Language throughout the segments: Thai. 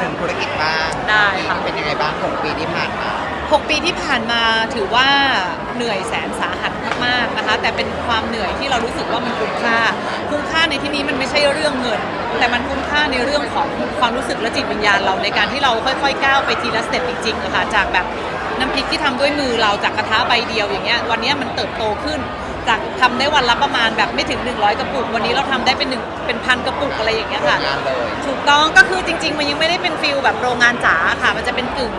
ถึงธุรกิจบ้างได้ค่ะ เป็นยังไงบ้างหกปีที่ผ่านมา 6 ปีที่ผ่านมาถือว่าเหนื่อยแสนสาหัสมากๆนะคะ แต่เป็นความเหนื่อยที่เรารู้สึกว่ามันคุ้มค่า คุ้มค่าในที่นี้มันไม่ใช่เรื่องเงิน แต่มันคุ้มค่าในเรื่องของความรู้สึกและจิตวิญญาณเราในการที่เราค่อยๆก้าวไปทีละสเต็ปจริงๆอะค่ะจากแบบน้ำพริกที่ทำด้วยมือเราจากกระทะใบเดียวอย่างเงี้ยวันเนี้ยมันเติบโตขึ้น จากทำได้วันละประมาณแบบไม่ถึง 100 กระปุก วันนี้เราทำได้เป็นหนึ่งเป็นพันกระปุกอะไรอย่างเงี้ยค่ะ งานเลย ถูกต้องก็คือจริง ๆ มันยังไม่ได้เป็นฟิลแบบโรงงานจ๋าค่ะ มันจะเป็นกึ่ง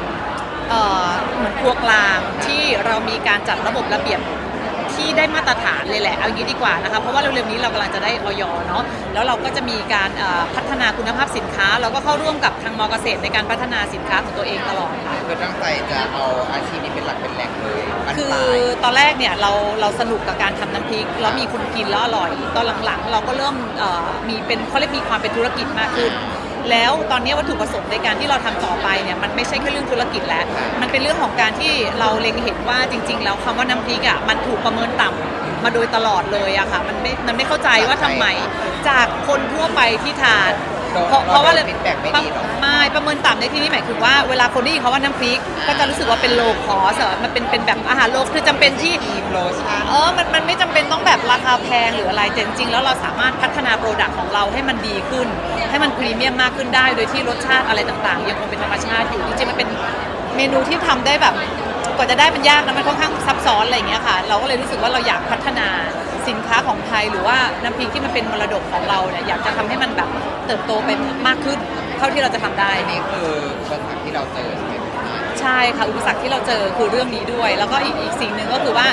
เอ่อเหมือนครัวกลางที่เรามีการจัดระบบระเบียบที่ได้มาตรฐานเลยแหละเอางี้ดีกว่านะคะเพราะว่าเร็วๆนี้เรากำลังจะได้ออยเนาะแล้วเราก็จะมีการเอ่อพัฒนาคุณภาพสินค้า เราก็เข้าร่วมกับทางมอเกษตรในการพัฒนาสินค้าของตัวเองตลอดค่ะ คือตั้งใจจะเอาอาชีพนี้เป็ คือลายตอนแรกเนี่ยเราเราสนุกกับการทำน้ำพริกแล้วมีคนกินแล้วอร่อย ตอนหลังๆ เราก็เริ่มเอ่อมีเป็นเขาเรียกมีความเป็นธุรกิจมากขึ้น แล้วตอนนี้วัตถุประสงค์ในการที่เราทำต่อไปเนี่ยมันไม่ใช่แค่เรื่องธุรกิจแล้วมันเป็นเรื่องของการที่เราเล็งเห็นว่าจริง ๆ แล้วคำว่าน้ำพริกอะมันถูกประเมินต่ำมาโดยตลอดเลยอะค่ะมันไม่มันไม่เข้าใจว่าทำไมจากคนทั่วไปที่ทาน เพราะเพราะว่าฟีดแบ็กไม่ดีหรอกไม่ประเมินต่ำในที่นี้หมายถึงว่าเวลาคนได้ยินคำว่าน้ำพริก ก็จะรู้สึกว่าเป็นโลคอสมันเป็นเป็นแบบอาหารโลคือจำเป็นที่ครีมโลชั่นเออมันมันไม่จำเป็นต้องแบบราคาแพงหรืออะไรแต่จริงๆแล้วเราสามารถพัฒนาโปรดักต์ของเราให้มันดีขึ้น ให้มันพรีเมียมมากขึ้นได้ โดยที่รสชาติอะไรต่างๆ ยังคงเป็นธรรมชาติอยู่จริงๆมันเป็นเมนูที่ทำได้แบบกว่าจะได้มันยากนะมันค่อนข้างซับซ้อนอะไรอย่างเงี้ยค่ะ เราก็เลยรู้สึกว่าเราอยากพัฒนา สินค้าของไทยหรือว่าน้ำพริกที่มันเป็นมรดกของเราเนี่ยอยากจะทำให้มันแบบเติบโตไปมากขึ้น เท่าที่เราจะทำได้อันนี้คืออุปสรรคที่เราเจอใช่ไหมพี่ใช่ค่ะอุปสรรคที่เราเจอคือเรื่องนี้ด้วย แล้วก็อีกอีกสิ่งหนึ่งก็คือว่า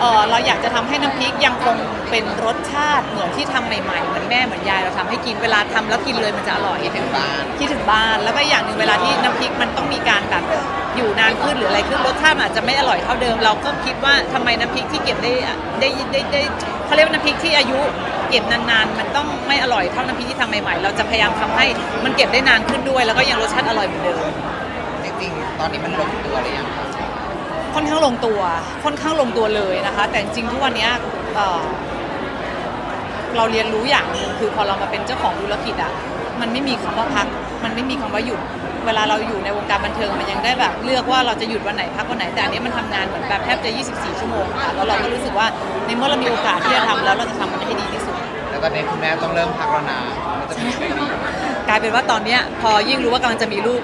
เออเราอยากจะทำให้น้ำพริกยังคงเป็นรสชาติเหมือนที่ทำใหม่ๆเหมือนแม่เหมือนยายเราทำให้กินเวลาทำแล้วกินเลยมันจะอร่อยคิดถึงบ้าน คิดถึงบ้านแล้วก็อย่างหนึ่งเวลาที่น้ำพริกมันต้องมีการแบบ ติมันอาจจะไม่อร่อยเท่าเดิม เราก็คิดว่าทำไมน้ำพริกที่เก็บได้ได้ได้ได้เขาเรียกว่าน้ำพริกที่อายุเก็บนานๆ มันต้องไม่อร่อยเท่าน้ำพริกที่ทำใหม่ๆ เราจะพยายามทำให้มันเก็บได้นานขึ้นด้วย แล้วก็ยังรสชาติอร่อยเหมือนเดิมจริงๆตอนนี้มันลงตัวหรือยังคะค่อนข้างลงตัว ค่อนข้างลงตัวเลยนะคะ แต่จริงทุกวันนี้เราเรียนรู้อย่างหนึ่งคือพอเรามาเป็นเจ้าของธุรกิจอะมันไม่มีคำว่าพัก มันไม่มีคำว่าหยุด เวลาเราอยู่ในวงการบันเทิงมันยังได้แบบเลือกว่าเราจะหยุดวันไหนพักวันไหนแต่อันนี้มันทำงานเหมือนแบบแทบจะ 24 ชั่วโมงค่ะแล้วเราก็รู้สึกว่าในเมื่อเรามีโอกาสที่จะทำแล้วเราจะทำมันให้ดีที่สุด แล้วตอนนี้คุณแม่ต้องเริ่มพักแล้วนะมันจะมีเบบีกลายเป็นว่าตอนเนี้ยพอยิ่งรู้ว่ากำลังจะมีลูก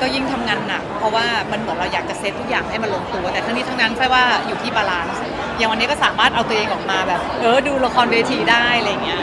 ก็ยิ่งทำงานหนัก เพราะว่ามันเหมือนเราอยากจะเซตทุกอย่างให้มันลงตัว แต่ทั้งนี้ทั้งนั้นแค่ว่าอยู่ที่บาลานซ์อย่างวันนี้ก็สามารถเอาตัวเองออกมาแบบ เออดูละครเวทีได้อะไรอย่างเงี้ย